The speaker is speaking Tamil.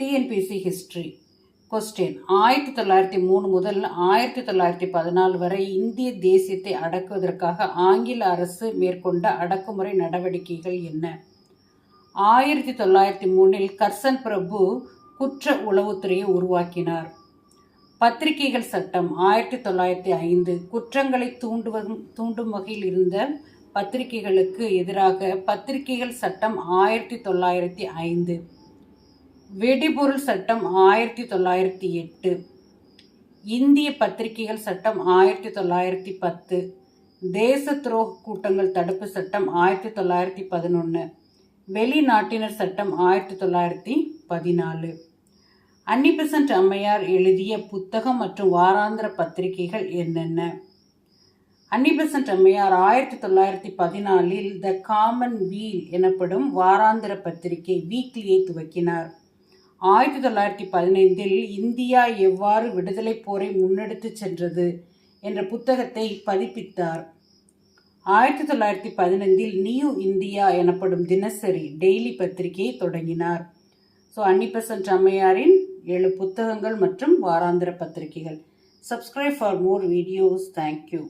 டிஎன்பிசி ஹிஸ்ட்ரி கொஸ்டின் ஆயிரத்தி தொள்ளாயிரத்தி மூணு முதல் ஆயிரத்தி தொள்ளாயிரத்தி பதினாலு வரை இந்திய தேசியத்தை அடக்குவதற்காக ஆங்கில அரசு மேற்கொண்ட அடக்குமுறை நடவடிக்கைகள் என்ன? ஆயிரத்தி தொள்ளாயிரத்தி மூணில் கர்சன் பிரபு குற்ற உளவுத்துறையை உருவாக்கினார். பத்திரிகைகள் சட்டம் ஆயிரத்தி தொள்ளாயிரத்தி ஐந்து குற்றங்களை தூண்டுவதும் தூண்டும் வகையில் இருந்த பத்திரிகைகளுக்கு எதிராக பத்திரிகைகள் சட்டம் ஆயிரத்தி தொள்ளாயிரத்தி ஐந்து வெடிபொருள் சட்டம் ஆயிரத்தி தொள்ளாயிரத்தி எட்டு. இந்திய பத்திரிகைகள் சட்டம் ஆயிரத்தி தொள்ளாயிரத்தி பத்து. தேச துரோக கூட்டங்கள் தடுப்பு சட்டம் ஆயிரத்தி தொள்ளாயிரத்தி பதினொன்று வெளிநாட்டினர் சட்டம் ஆயிரத்தி தொள்ளாயிரத்தி பதினாலு. அன்னிபெசன்ட் அம்மையார் எழுதிய புத்தகம் மற்றும் வாராந்திர பத்திரிகைகள் என்னென்ன? அன்னிபெசன்ட் அம்மையார் ஆயிரத்தி தொள்ளாயிரத்தி பதினாலில் த காமன் வீல் எனப்படும் வாராந்திர பத்திரிகை வீக்லியை துவக்கினார். ஆயிரத்தி தொள்ளாயிரத்தி பதினைந்தில் இந்தியா எவ்வாறு விடுதலை போரை முன்னெடுத்து சென்றது என்ற புத்தகத்தை பதிப்பித்தார். ஆயிரத்தி தொள்ளாயிரத்தி பதினைந்தில் நியூ இந்தியா எனப்படும் தினசரி டெய்லி பத்திரிகையை தொடங்கினார். ஸோ அன்னிபெசன்ட் அம்மையாரின் ஏழு புத்தகங்கள் மற்றும் வாராந்திர பத்திரிகைகள். Subscribe for more videos. Thank you.